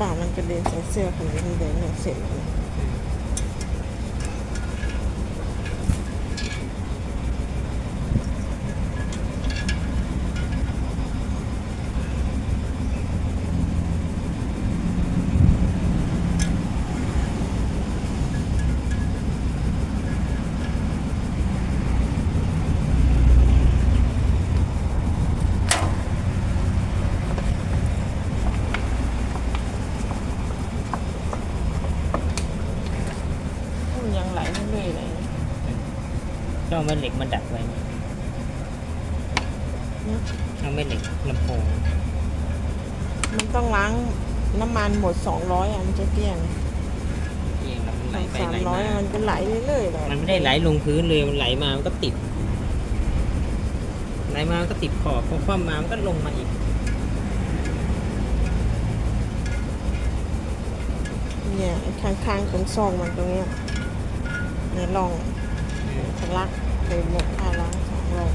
ปามันกระเด็นใส่เสื้อขนาดนี้เลยเนี่ยเสร็จ ก็เอาแม่เหล็กมาดัดไว้นะนะเอาแม่เหล็กลำโพงมันต้องล้างน้ำมันหมดสองร้อยอะมันจะเกลี้ยงเอียงแล้วมันไหลไปสามไหลร้อยมามันก็ไหลเรื่อยๆเลยมันไม่ได้ไหลลงพื้นเลยมันไหลมามันก็ติด ไหลมามันก็ติดขอบพอคว่ำมามันก็ลงมาอีกเนี่ยไอ้ข้างๆตรงซองมันตรงเนี้ยเนี่ยลองทะลัก เลยหมดค่าล้างสองรอบ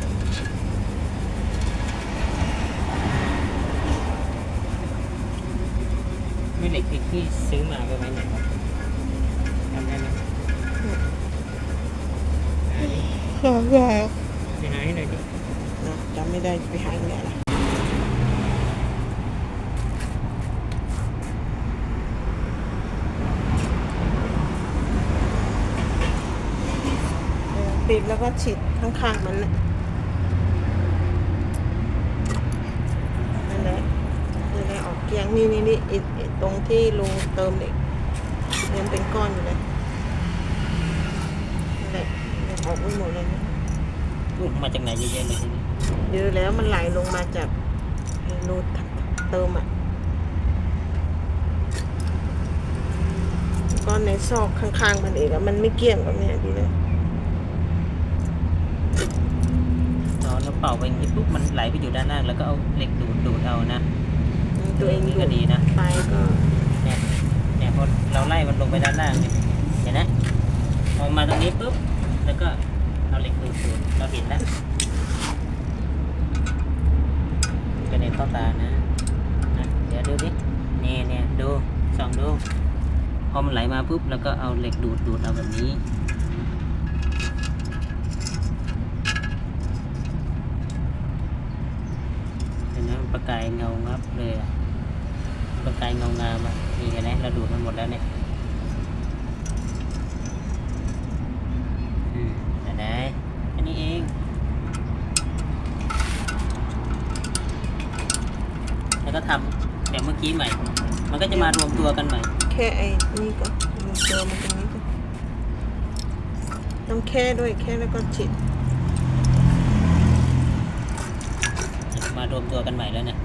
แม่เหล็กที่ที่ซื้อมาไปไว้ไหนวะจำได้ไหมหาดิหาแย่ไปหาให้หน่อยดินะจำไม่ได้จะไปหาที่ไหนล่ะเออติด แล้วก็ฉีดข้างๆมันน่ะนั่นแหละนี่แหละออกเกลียงนี่นี่นี่ไอ้ไอ้ตรงที่ลุงเติมเหล็กยังเป็นก้อนอยู่เลยนั่นแหละยังออกไม่หมดเลยนะลูกมาจากไหนเยอะแยะเลยทีนี้เยอะแล้วมันไหลลงมาจากไอ้รูเติมอะก็ในซอกข้างๆมันเองอะมันไม่เกี่ยงกับเนี่ยดีเลย เราเราเป่าไปอย่างนี้ปุ๊บมันไหลไปอยู่ด้านล่างแล้วก็เอาเหล็กดูดดูดเอานะตัวเองนี่ดูก็ดดีนะไปก็เนี่ยเนี่ยพอเราไล่มันลงไปด้านล่างเนี่ยเห็นไหมมองมาตรงนี้ปุ๊บแล้วก็เอาเหล็กดูดดูดเราเห็นแล้วกระเด็นเข้าตานะนะเดี๋ยวดูดินี่เนี่ยดูส่องดูพอมันไหลมาปุ๊บแล้วก็เอาเหล็กดูดดูดเอาแบบนี้ เห็นไหมมัน ประกายเงางับเลยประกายเงางามอะนี่เห็นไหมเราดูดมันหมดแล้วเนี่ยอืมเห็นไหมอันนี้เองแล้วก็ทำแบบเมื่อกี้ใหม่ มันก็จะมารวมตัวกันใหม่ แค่ไอ้นี่ก็มันเติมมันตรงนี้ก็ต้องแค่ด้วยแค่แล้วก็ฉีดารวมตัวกันใหม่แล้วเนี่ย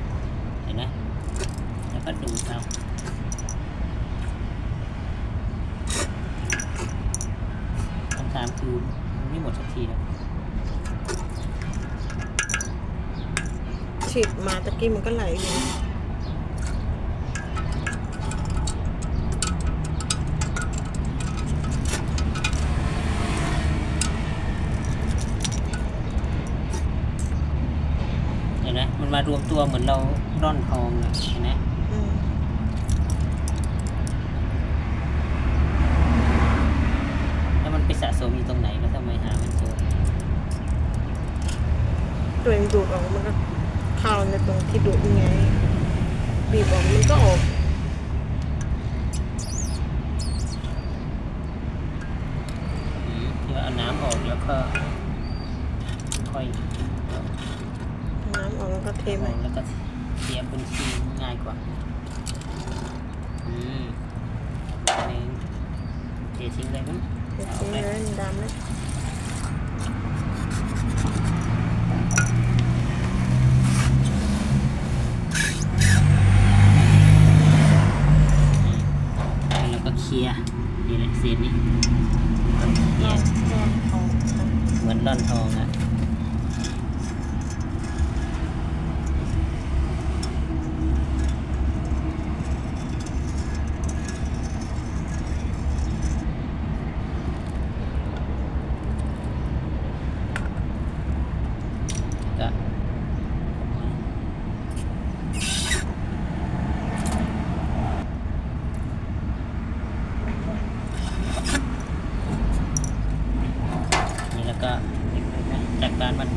เห็นไหมแล้วก็ดูดเอาคำถามคือมันไม่หมดสักทีนะฉีดมาตะกี้มันก็ไหลอยู่ รวมตัวเหมือนเราร่อนทองเลยเห็นไหมแล้วมันไปสะสมอยู่ตรงไหนแล้วทำไมหาไม่เจอตัวเองดูดออกมันก็เข้าในตรงที่ดูดยังไง บีบออกมันก็ออกอืมเดี๋ยวเอาน้ำออกแล้วก็ค่อย อาน้ำออกแล้วก็เทเทใหม่แล้วก็เทียบบนซีง่ายกว่าอืมอันนี้เททิ้งเลยมั้งเททิ้งเลยมันดำเลยแล้วก็เคลียร์นี่แหละเศษนี้เคลีลยองร์ลองเอาเหมือนร่อนทองอะ จะจัดการมัน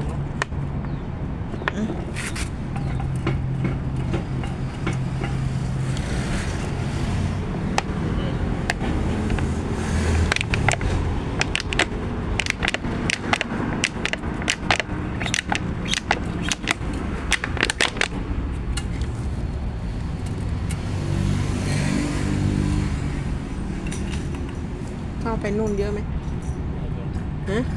กมั้ยอืมเข้าไปนู่นเยอะไหมฮะ